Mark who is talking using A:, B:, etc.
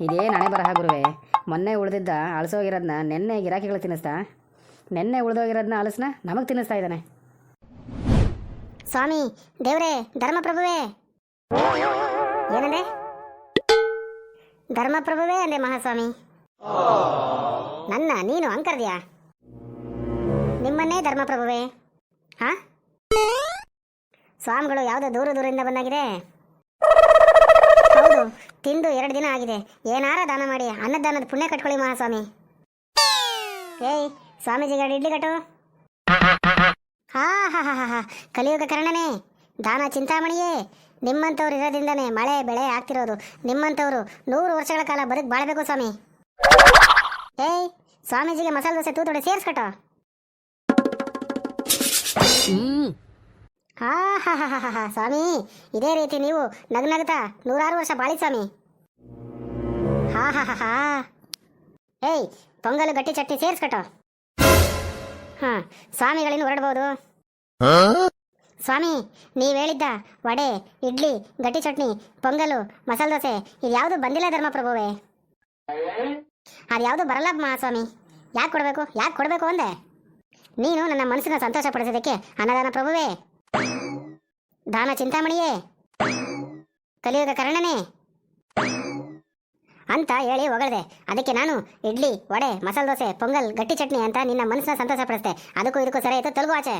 A: ಇದೇನು ನಾಳೆ ಬರಹ ಗುರುವೆ. ಮೊನ್ನೆ ಉಳಿದಿದ್ದ ಅಳಸೋಗಿರೋದನ್ನ ನೆನ್ನೆ ಗಿರಾಕಿಗಳು ತಿನ್ನಿಸ್ತಾ? ನೆನ್ನೆ ಉಳಿದೋಗಿರೋದನ್ನ ಅಲಸನ ನಮಗೆ ತಿನ್ನಿಸ್ತಾ ಇದ್ದಾನೆ.
B: ಸ್ವಾಮಿ, ದೇವ್ರೇ, ಧರ್ಮಪ್ರಭುವೇ. ಏನಂದೆ? ಧರ್ಮಪ್ರಭುವೇ ಅಂದೆ ಮಹಾಸ್ವಾಮಿ. ನನ್ನ, ನೀನು ಅಂಕರ್ದ್ಯಾ? ನಿಮ್ಮನ್ನೇ ಧರ್ಮಪ್ರಭುವೇ. ಹಾ? ಸ್ವಾಮಿಗಳು ಯಾವುದೋ ದೂರ ದೂರದಿಂದ ಬಂದಾಗಿದೆ. ಹೌದು, ತಿಂದು ಎರಡು ದಿನ ಆಗಿದೆ. ಏನಾರ ದಾನ ಮಾಡಿ, ಅನ್ನದಾನದ ಪುಣ್ಯ ಕಟ್ಕೊಳ್ಳಿ ಮಹಾಸ್ವಾಮಿ. ಏಯ್, ಸ್ವಾಮೀಜಿ ಎರಡು ಇಡ್ಲಿ ಕಟ್ಟು. ಹಾ ಹಾ ಹಾ ಹಾ ಕಲಿಯುಗ ಕರ್ಣನೇ, ದಾನ ಚಿಂತಾಮಣಿಯೇ. ನಿಮ್ಮಂಥವ್ರು ಇರೋದ್ರಿಂದನೇ ಮಳೆ, ಬೆಳೆ ಆಗ್ತಿರೋದು. ನಿಮ್ಮಂಥವ್ರು ನೂರು ವರ್ಷಗಳ ಕಾಲ ಬದುಕು ಬಾಳಬೇಕು ಸ್ವಾಮಿ. ಏಯ್, ಸ್ವಾಮೀಜಿಗೆ ಮಸಾಲೆ ದೋಸೆ, ತೂತೋಡೆ ಸೇರಿಸ್ಕട്ടോ
A: ಹ್ಞೂ
B: ಹಾ ಹಾ ಹಾ ಹಾ ಹಾ ಹಾ ಸ್ವಾಮಿ. ಇದೇ ರೀತಿ ನೀವು ನಗ್ನಗ್ತಾ ನೂರಾರು ವರ್ಷ ಬಾಳಿ ಸ್ವಾಮಿ. ಹಾ ಹಾ ಹಾ ಹಾ. ಏಯ್ ಪೊಂಗಲು ಗಟ್ಟಿ ಚಟ್ನಿ ಸೇರಿಸ್ಕട്ടോ ಹಾ ಸ್ವಾಮಿಗಳಿಂದ ಹೊರಡ್ಬೋದು. ಸ್ವಾಮಿ ನೀವು ಹೇಳಿದ್ದ ವಡೆ ಇಡ್ಲಿ ಗಟ್ಟಿ ಚಟ್ನಿ ಪೊಂಗಲು ಮಸಾಲ ದೋಸೆ ಇದ್ಯಾವುದು ಬಂದಿಲ್ಲ ಧರ್ಮಪ್ರಭುವೇ. ಅದ್ಯಾವುದು ಬರಲ್ಲ ಮಹಾಸ್ವಾಮಿ ಯಾಕೆ ಕೊಡಬೇಕು? ಯಾಕೆ ಕೊಡಬೇಕು ಅಂದೆ? ನೀನು ನನ್ನ ಮನಸ್ಸನ್ನ ಸಂತೋಷ ಪಡಿಸೋದಕ್ಕೆ ಅನ್ನದಾನ ಪ್ರಭುವೇ. ದಾನ ಚಿಂತಾಮಣಿಯೇ, ಕಲಿಯುಗ ಕರ್ಣನೇ. ಅಂತ ಹೇಳಿ ಹೊಗಳದೆ. ಅದಕ್ಕೆ ನಾನು ಇಡ್ಲಿ, ವಡೆ, ಮಸಾಲೆ ದೋಸೆ, ಪೊಂಗಲ್, ಗಟ್ಟಿ ಚಟ್ನಿ ಅಂತ ನಿನ್ನ ಮನಸ್ಸನ್ನ ಸಂತೋಷ ಪಡಿಸ್ದೆ. ಅದಕ್ಕೂ ಇದಕ್ಕೂ ಸರಿ ಆಯ್ತು ತೆಲುಗು ಆಚೆ.